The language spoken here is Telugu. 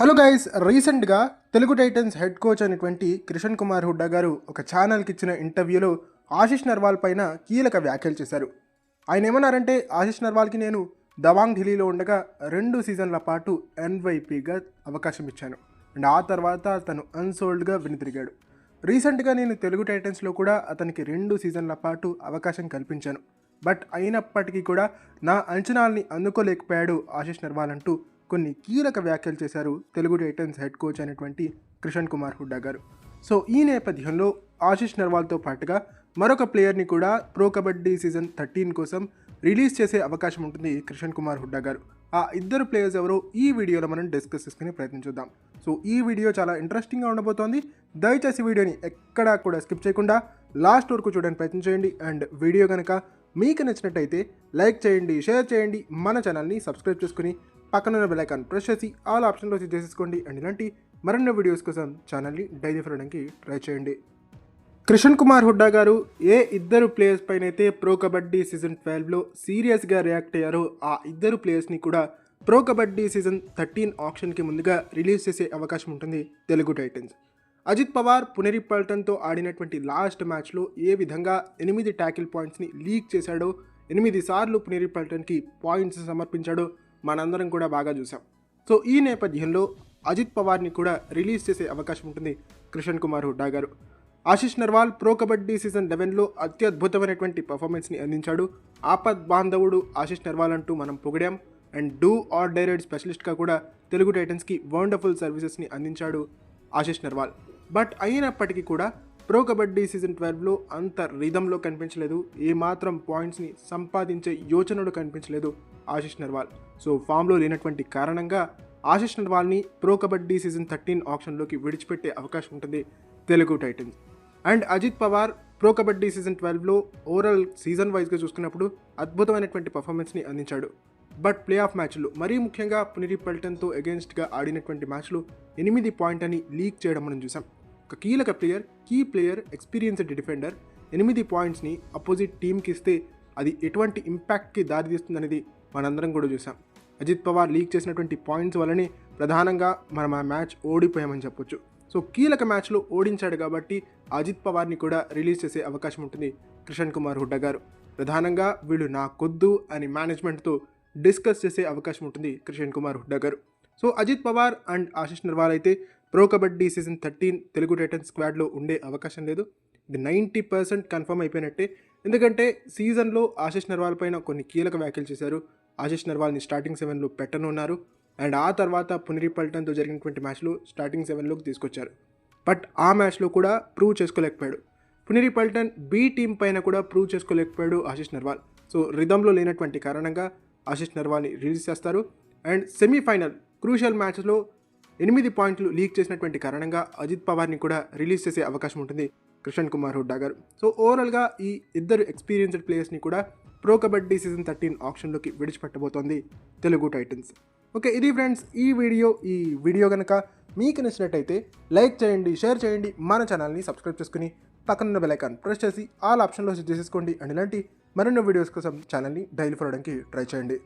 హలో గైస్ రీసెంట్గా తెలుగు టైటన్స్ హెడ్ కోచ్ అయినటువంటి కిషన్ కుమార్ హుడ్డా గారు ఒక ఛానల్కి ఇచ్చిన ఇంటర్వ్యూలో ఆశిష్ నర్వాల్ పైన కీలక వ్యాఖ్యలు చేశారు. ఆయన ఏమన్నారంటే ఆశిష్ నర్వాల్కి నేను దవాంగ్ ఢిల్లీలో ఉండగా రెండు సీజన్ల పాటు ఎన్వైపీగా అవకాశం ఇచ్చాను. అండ్ ఆ తర్వాత తను అన్సోల్డ్గా వెనుతిరిగాడు రీసెంట్గా నేను తెలుగు టైటన్స్లో కూడా అతనికి రెండు సీజన్ల పాటు అవకాశం కల్పించాను. బట్ అయినప్పటికీ కూడా నా అంచనాల్ని అందుకోలేకపోయాడు ఆశిష్ నర్వాల్ అంటూ కొన్ని కీలక వ్యాఖ్యలు చేశారు తెలుగు టైటన్స్ హెడ్ కోచ్ అయినటువంటి కృషన్ కుమార్ హుడ్డా గారు. సో ఈ నేపథ్యంలో ఆశిష్ నర్వాల్తో పాటుగా మరొక ప్లేయర్ని కూడా ప్రో కబడ్డీ సీజన్ థర్టీన్ కోసం రిలీజ్ చేసే అవకాశం ఉంటుంది కృషన్ కుమార్ హుడ్డా గారు. ఆ ఇద్దరు ప్లేయర్స్ ఎవరో ఈ వీడియోలో మనం డిస్కస్ చేసుకుని ప్రయత్నించుద్దాం సో ఈ వీడియో చాలా ఇంట్రెస్టింగ్గా ఉండబోతోంది. దయచేసి వీడియోని ఎక్కడా కూడా స్కిప్ చేయకుండా లాస్ట్ వరకు చూడడానికి ప్రయత్నం చేయండి. అండ్ వీడియో కనుక మీకు నచ్చినట్టయితే లైక్ చేయండి షేర్ చేయండి మన ఛానల్ని సబ్స్క్రైబ్ చేసుకుని పక్కన బెల్ ఐకాన్ ప్రెస్ చేసి ఆల్ ఆప్షన్లో చేసేసుకోండి. అండ్ ఇలాంటి మరిన్ని వీడియోస్ కోసం ఛానల్ని డైలీ ఫెరడానికి ట్రై చేయండి. కృష్ణ్ కుమార్ హుడ్డా గారు ఏ ఇద్దరు ప్లేయర్స్ పైన అయితే ప్రో కబడ్డీ సీజన్ ట్వెల్వ్లో సీరియస్గా రియాక్ట్ అయ్యారో ఆ ఇద్దరు ప్లేయర్స్ని కూడా ప్రో కబడ్డీ సీజన్ థర్టీన్ ఆప్షన్కి ముందుగా రిలీజ్ చేసే అవకాశం ఉంటుంది తెలుగు టైటన్స్ అజిత్ పవార్ పునరి పల్టన్తో ఆడినటువంటి లాస్ట్ మ్యాచ్లో ఏ విధంగా ఎనిమిది ట్యాకిల్ పాయింట్స్ని లీక్ చేశాడో ఎనిమిది సార్లు పునరి పల్టన్కి పాయింట్స్ సమర్పించాడో మనందరం కూడా బాగా చూసాం సో ఈ నేపథ్యంలో అజిత్ పవార్ని కూడా రిలీజ్ చేసే అవకాశం ఉంటుంది కృష్ణ్ కుమార్ హుడ్డా గారు. ఆశిష్ నర్వాల్ ప్రో కబడ్డీ సీజన్ లెవెన్లో అత్యద్భుతమైనటువంటి పర్ఫార్మెన్స్ని అందించాడు. ఆపద్ బాంధవుడు ఆశిష్ నర్వాల్ అంటూ మనం పొగిడాం. And do or die raid స్పెషలిస్ట్గా కూడా తెలుగు టైటన్స్కి వండర్ఫుల్ సర్వీసెస్ని అందించాడు ఆశిష్ నర్వాల్. బట్ అయినప్పటికీ కూడా ప్రో కబడ్డీ సీజన్ ట్వెల్వ్లో అంత రిధంలో కనిపించలేదు. ఏమాత్రం పాయింట్స్ని సంపాదించే యోచనలో కనిపించలేదు ఆశిష్ నర్వాల్ సో ఫామ్లో లేనటువంటి కారణంగా ఆశిష్ నర్వాల్ని ప్రో కబడ్డీ సీజన్ థర్టీన్ ఆప్షన్లోకి విడిచిపెట్టే అవకాశం ఉంటుంది Telugu Titans and Ajit Pawar pro kabaddi season ట్వెల్వ్లో overall season వైజ్గా చూసుకున్నప్పుడు అద్భుతమైనటువంటి పర్ఫార్మెన్స్ని అందించాడు. బట్ ప్లే ఆఫ్ మ్యాచ్లు మరీ ముఖ్యంగా పునిరి పల్టన్తో అగేన్స్ట్గా ఆడినటువంటి మ్యాచ్లు ఎనిమిది పాయింట్ అని లీక్ చేయడం మనం చూసాం. ఒక కీలక player key player experienced defender. ఎనిమిది పాయింట్స్ని అపోజిట్ టీంకి ఇస్తే అది ఎటువంటి ఇంపాక్ట్కి దారితీస్తుందనేది మనందరం కూడా చూసాం. అజిత్ పవార్ లీక్ చేసినటువంటి పాయింట్స్ వల్లనే ప్రధానంగా మనం ఆ మ్యాచ్ ఓడిపోయామని చెప్పొచ్చు. సో కీలక మ్యాచ్లో ఓడించాడు కాబట్టి అజిత్ పవార్ని కూడా రిలీజ్ చేసే అవకాశం ఉంటుంది కిషన్ కుమార్ హుడ్డా గారు. ప్రధానంగా వీళ్ళు నా కొద్దు అని మేనేజ్మెంట్తో డిస్కస్ చేసే అవకాశం ఉంటుంది కిషన్ కుమార్ హుడ్డా గారు. సో అజిత్ పవార్ అండ్ ఆశిష్ నర్వాల్ అయితే pro kabaddi season thirteen Telugu Titan స్క్వాడ్లో ఉండే అవకాశం లేదు. ఇది నైంటీ పర్సెంట్ కన్ఫర్మ్ అయిపోయినట్టే. ఎందుకంటే సీజన్లో ఆశిష్ నర్వాల్ పైన కొన్ని కీలక వ్యాఖ్యలు చేశారు. ఆశిష్ నర్వాల్ని స్టార్టింగ్ సెవెన్లో పెట్టనున్నారు. అండ్ ఆ తర్వాత పునరి పల్టన్తో జరిగినటువంటి మ్యాచ్లో స్టార్టింగ్ సెవెన్లోకి తీసుకొచ్చారు. బట్ ఆ మ్యాచ్లో కూడా ప్రూవ్ చేసుకోలేకపోయాడు. పునరి పల్టన్ బి టీం పైన కూడా ప్రూవ్ చేసుకోలేకపోయాడు ఆశిష్ నర్వాల్. సో రిధంలో లేనటువంటి కారణంగా ఆశిష్ నర్వాల్ని రిలీజ్ చేస్తారు. అండ్ సెమీఫైనల్ క్రూషియల్ మ్యాచ్లో ఎనిమిది పాయింట్లు లీక్ చేసినటువంటి కారణంగా అజిత్ పవార్ని కూడా రిలీజ్ చేసే అవకాశం ఉంటుంది కృష్ణ్ కుమార్ హుడ్డా గారు. సో ఓవరాల్గా ఈ ఇద్దరు ఎక్స్పీరియన్స్డ్ ప్లేయర్స్ని కూడా ప్రో కబడ్డీ సీజన్ థర్టీన్ ఆప్షన్లోకి విడిచిపెట్టబోతోంది తెలుగు టైటన్స్. ఓకే ఇది ఫ్రెండ్స్ ఈ వీడియో ఈ వీడియో కనుక మీకు నచ్చినట్టయితే లైక్ చేయండి షేర్ చేయండి మన ఛానల్ని సబ్స్క్రైబ్ చేసుకుని పక్కనున్న ఉన్న ఐకాన్ ప్రెస్ చేసి ఆల్ ఆప్షన్లో సెట్ చేసేసుకోండి. అండ్ ఇలాంటి మరిన్ని వీడియోస్ కోసం ఛానల్ని డైలీ ఫాలోవడానికి ట్రై చేయండి.